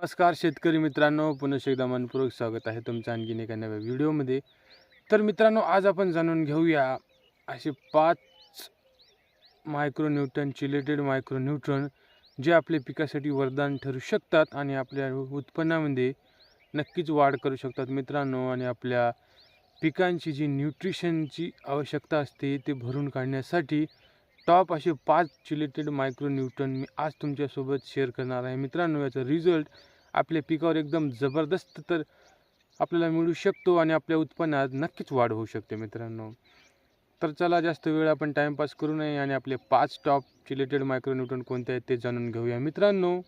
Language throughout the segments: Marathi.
नमस्कार शेतकरी मित्रांनो पुन्हा एकदा मनपूर्वक स्वागत आहे तुमचं आणखीन एका नव्या व्हिडिओमध्ये. तर मित्रांनो आज आपण जाणून घेऊया असे पाच मायक्रोन्यूटन चिलेटेड मायक्रोन्यूट्रन जे आपल्या पिकासाठी वरदान ठरू शकतात आणि आपल्या उत्पन्नामध्ये नक्कीच वाढ करू शकतात मित्रांनो. आणि आपल्या पिकांची जी न्यूट्रिशनची आवश्यकता असते ते भरून काढण्यासाठी टॉप असे पाच चिलेटेड मायक्रोन्यूटन मी आज तुमच्यासोबत शेअर करणार आहे. मित्रांनो याचा रिझल्ट आपल्या पिकावर एकदम जबरदस्त तर आपल्याला मिळू शकतो आणि आपल्या उत्पन्नात नक्कीच वाढ होऊ शकते मित्रांनो. तर चला जास्त वेळ आपण टाईमपास करू नये आणि आपले पाच टॉप रिलेटेड मायक्रोन्यूटन कोणते आहेत ते जाणून घेऊया मित्रांनो.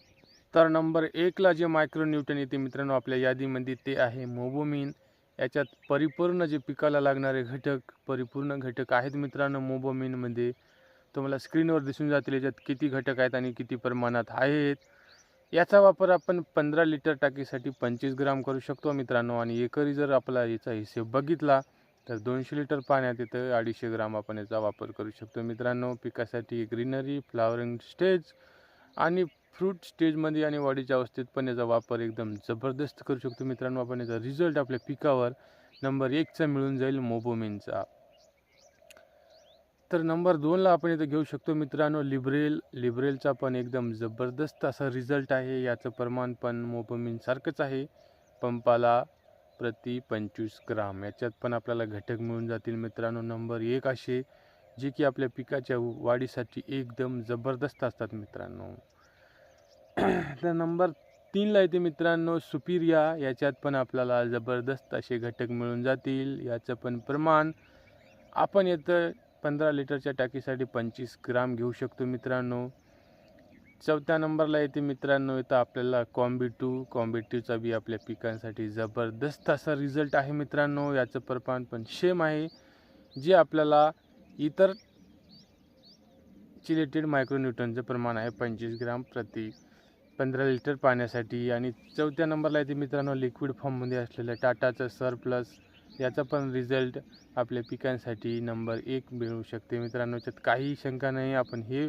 तर नंबर एकला जे मायक्रोन्यूटन येते मित्रांनो आपल्या यादीमध्ये ते आहे मोबोमिन. याच्यात परिपूर्ण जे पिकाला लागणारे घटक परिपूर्ण घटक आहेत मित्रांनो मोबोमिनमध्ये. तुम्हाला स्क्रीनवर दिसून जातील याच्यात किती घटक आहेत आणि किती प्रमाणात आहेत. याचा वापर आपण पंधरा लिटर टाकीसाठी पंचवीस ग्राम करू शकतो मित्रांनो. आणि एकरी जर आपला याचा हिशेब बघितला तर दोनशे लिटर पाण्यात येतं अडीचशे ग्राम आपण याचा वापर करू शकतो मित्रांनो. पिकासाठी ग्रीनरी फ्लावरिंग स्टेज आणि फ्रूट स्टेजमध्ये आणि वाढीच्या अवस्थेत पण याचा वापर एकदम जबरदस्त करू शकतो मित्रांनो. आपण याचा रिझल्ट आपल्या पिकावर नंबर एकचा मिळून जाईल मोबोमिनचा. तर नंबर दोनला आपण इथं घेऊ शकतो मित्रांनो लिब्रेल. लिब्रेलचा पण एकदम जबरदस्त असा रिझल्ट आहे. याचं प्रमाण पण मोपमिनसारखंच आहे. पंपाला प्रति पंचवीस ग्राम. याच्यात पण आपल्याला घटक मिळून जातील मित्रांनो. नंबर एक असे जे की आपल्या पिकाच्या वाढीसाठी एकदम जबरदस्त असतात मित्रांनो. तर नंबर तीनला येते मित्रांनो सुपिरिया. याच्यात पण आपल्याला जबरदस्त असे घटक मिळून जातील. याचं पण प्रमाण आपण येतं पंधरा लिटरच्या टाकीसाठी पंचवीस ग्राम घेऊ शकतो मित्रांनो. चौथ्या नंबरला येते मित्रांनो इथं आपल्याला कॉम्बी टू कॉम्बी टूचा बी आपल्या पिकांसाठी जबरदस्त असा रिझल्ट आहे मित्रांनो. याचं प्रमाण पण सेम आहे. जे आपल्याला इतर चिलेटेड मायक्रोन्यूटनचं प्रमाण आहे पंचवीस ग्राम प्रति पंधरा लिटर पाण्यासाठी. आणि चौथ्या नंबरला येते मित्रांनो लिक्विड फॉर्ममध्ये असलेलं टाटाचं सर प्लस याचा पण रिझल्ट आपल्या पिकांसाठी नंबर एक मिळू शकते. मित्रांनो याच्यात काही शंका नाही. आपण हे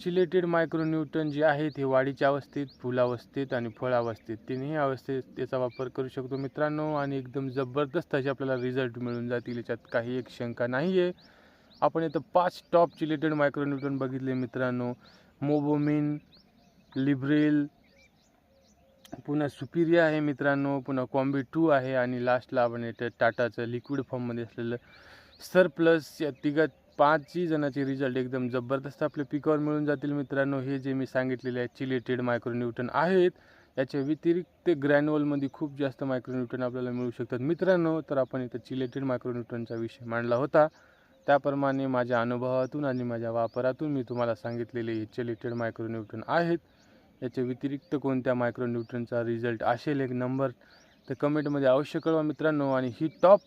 चिलेटेड मायक्रोन्यूटन जे आहेत हे वाढीच्या अवस्थेत फुलावस्थेत आणि फळावस्थेत तिन्ही अवस्थेत त्याचा वापर करू शकतो मित्रांनो आणि एकदम जबरदस्त असे आपल्याला रिझल्ट मिळून जातील. याच्यात काही एक शंका नाही आहे आपण इथं पाच टॉप चिलेटेड मायक्रोन्यूटन बघितले मित्रांनो. मोबोमिन लिब्रेल पुन्हा सुपिरिया आहे मित्रांनो. पुन्हा कॉम्बी टू आहे आणि लास्टला आपण येतं टाटाचं लिक्विड फॉर्ममध्ये असलेलं सर प्लस या तिघात पाचही जणांचे रिझल्ट एकदम जबरदस्त आपल्या पिकावर मिळून जातील मित्रांनो. हे जे मी सांगितलेले आहे चिलेटेड मायक्रोन्यूटन आहेत. याच्या व्यतिरिक्त ग्रॅन्युअलमध्ये खूप जास्त मायक्रोन्यूटन आपल्याला मिळू शकतात. मित्रांनो तर आपण इथं चिलेटेड मायक्रोन्यूटनचा विषय मांडला होता. त्याप्रमाणे माझ्या अनुभवातून आणि माझ्या वापरातून मी तुम्हाला सांगितलेले हे चिलेटेड मायक्रोन्यूटन आहेत. याच्या व्यतिरिक्त कोणत्या मायक्रोन्यूट्रनचा रिझल्ट असेल एक नंबर तर कमेंटमध्ये अवश्य कळवा मित्रांनो. आणि ही टॉप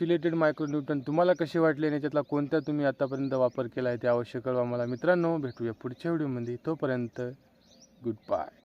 रिलेटेड मायक्रोन्यूट्रन तुम्हाला कसे वाटले आणि याच्यातला कोणत्या तुम्ही आतापर्यंत वापर केला आहे ते अवश्य कळवा मला मित्रांनो. भेटूया पुढच्या व्हिडिओमध्ये तोपर्यंत गुड बाय